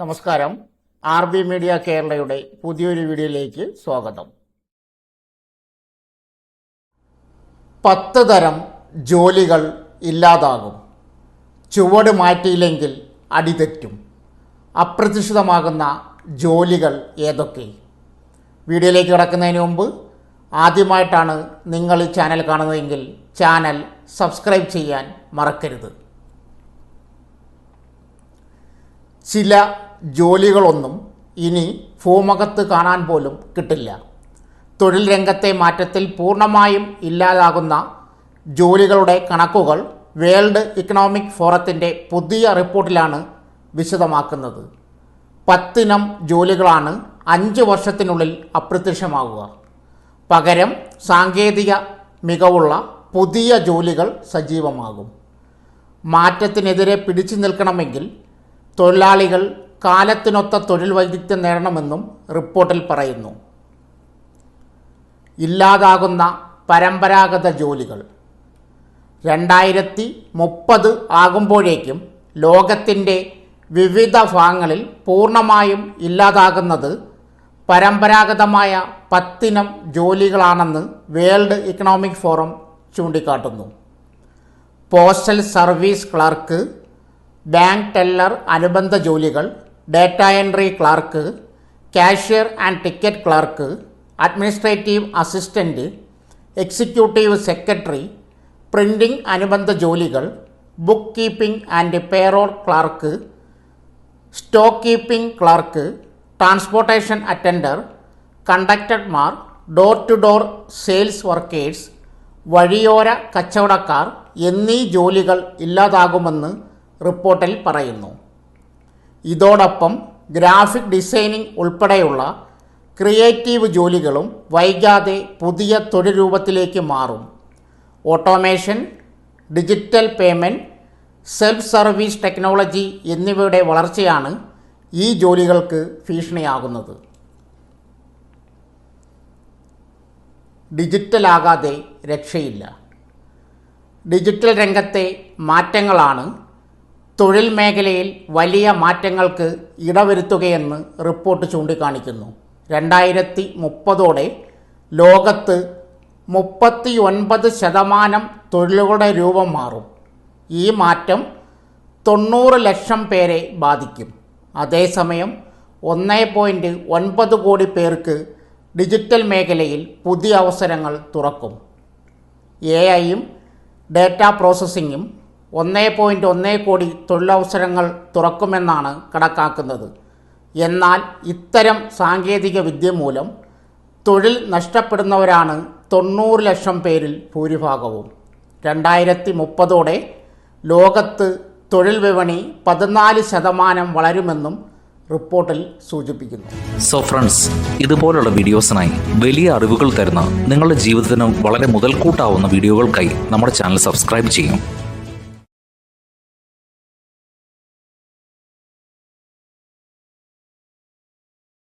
നമസ്കാരം. R B media കേരളയുടെ പുതിയൊരു വീഡിയോയിലേക്ക് സ്വാഗതം. പത്ത് തരം ജോലികൾ ഇല്ലാതാകും. ചുവട് മാറ്റിയില്ലെങ്കിൽ അടിതെറ്റും അപ്രതീക്ഷിതമാകുന്ന ജോലികൾ ഏതൊക്കെ? വീഡിയോയിലേക്ക് കിടക്കുന്നതിന് മുമ്പ് ആദ്യമായിട്ടാണ് നിങ്ങൾ ഈ ചാനൽ കാണുന്നതെങ്കിൽ ചാനൽ സബ്സ്ക്രൈബ് ചെയ്യാൻ മറക്കരുത്. ചില ജോലികളൊന്നും ഇനി ഭൂമുഖത്ത് കാണാൻ പോലും കിട്ടില്ല. തൊഴിൽ രംഗത്തെ മാറ്റത്തിൽ പൂർണമായും ഇല്ലാതാകുന്ന ജോലികളുടെ കണക്കുകൾ വേൾഡ് ഇക്കണോമിക് ഫോറത്തിന്റെ പുതിയ റിപ്പോർട്ടിലാണ് വിശദമാക്കുന്നത്. പത്തിനം ജോലികളാണ് അഞ്ച് വർഷത്തിനുള്ളിൽ അപ്രത്യക്ഷമാകുക പകരം സാങ്കേതിക മികവുള്ള പുതിയ ജോലികൾ സജീവമാകും. മാറ്റത്തിനെതിരെ പിടിച്ചു നിൽക്കണമെങ്കിൽ തൊഴിലാളികൾ കാലത്തിനൊത്ത തൊഴിൽ വൈദഗ്ധ്യം നേടണമെന്നും റിപ്പോർട്ടിൽ പറയുന്നു. ഇല്ലാതാകുന്ന പരമ്പരാഗത ജോലികൾ. രണ്ടായിരത്തി മുപ്പത് ആകുമ്പോഴേക്കും ലോകത്തിന്റെ വിവിധ ഭാഗങ്ങളിൽ പൂർണമായും ഇല്ലാതാകുന്നത് പരമ്പരാഗതമായ പത്തിനം ജോലികളാണെന്ന് വേൾഡ് ഇക്കണോമിക് ഫോറം ചൂണ്ടിക്കാട്ടുന്നു. Postal service clerk bank teller അനുബന്ധ ജോലികൾ data entry clerk cashier and ticket clerk administrative assistant executive secretary printing അനുബന്ധ ജോലികൾ book keeping and payroll clerk stock keeping clerk transportation attender കണ്ടക്ടർമാർ door to door sales workers വഴിയോര കച്ചവടക്കാർ എന്നീ ജോലികൾ ഇല്ലാതാകുമെന്ന് റിപ്പോർട്ടിൽ പറയുന്നു. ഇതോടൊപ്പം ഗ്രാഫിക് ഡിസൈനിംഗ് ഉൾപ്പെടെയുള്ള ക്രിയേറ്റീവ് ജോലികളും വൈകാതെ പുതിയ തൊഴിൽ രൂപത്തിലേക്ക് മാറും. Automation digital payment self service technology എന്നിവയുടെ വളർച്ചയാണ് ഈ ജോലികൾക്ക് ഭീഷണിയാകുന്നത്. ഡിജിറ്റലാകാതെ രക്ഷയില്ല. ഡിജിറ്റൽ രംഗത്തെ മാറ്റങ്ങളാണ് തൊഴിൽ മേഖലയിൽ വലിയ മാറ്റങ്ങൾക്ക് ഇടവരുത്തുകയെന്ന് റിപ്പോർട്ട് ചൂണ്ടിക്കാണിക്കുന്നു. രണ്ടായിരത്തി മുപ്പതോടെ ലോകത്ത് മുപ്പത്തി ഒൻപത് ശതമാനം തൊഴിലുകളുടെ രൂപം മാറും. ഈ മാറ്റം തൊണ്ണൂറ് ലക്ഷം പേരെ ബാധിക്കും. അതേസമയം ഒന്ന് പോയിന്റ് ഒൻപത് കോടി പേർക്ക് ഡിജിറ്റൽ മേഖലയിൽ പുതിയ അവസരങ്ങൾ തുറക്കും. എ ഐയും ഡേറ്റ പ്രോസസ്സിങ്ങും ഒന്ന് പോയിന്റ് ഒന്നേ കോടി തൊഴിലവസരങ്ങൾ തുറക്കുമെന്നാണ് കണക്കാക്കുന്നത്. എന്നാൽ ഇത്തരം സാങ്കേതിക വിദ്യ മൂലം തൊഴിൽ നഷ്ടപ്പെടുന്നവരാണ് തൊണ്ണൂറ് ലക്ഷം പേരിൽ ഭൂരിഭാഗവും. രണ്ടായിരത്തി മുപ്പതോടെ ലോകത്ത് തൊഴിൽ വിപണി പതിനാല് ശതമാനം വളരുമെന്നും റിപ്പോർട്ടിൽ സൂചിപ്പിക്കുന്നു. സോ ഫ്രണ്ട്സ് ഇതുപോലുള്ള വീഡിയോസിനായി വലിയ അറിവുകൾ തരുന്ന നിങ്ങളുടെ ജീവിതത്തിനും വളരെ മുതൽക്കൂട്ടാവുന്ന വീഡിയോകൾക്കായി നമ്മുടെ ചാനൽ സബ്സ്ക്രൈബ് ചെയ്യും.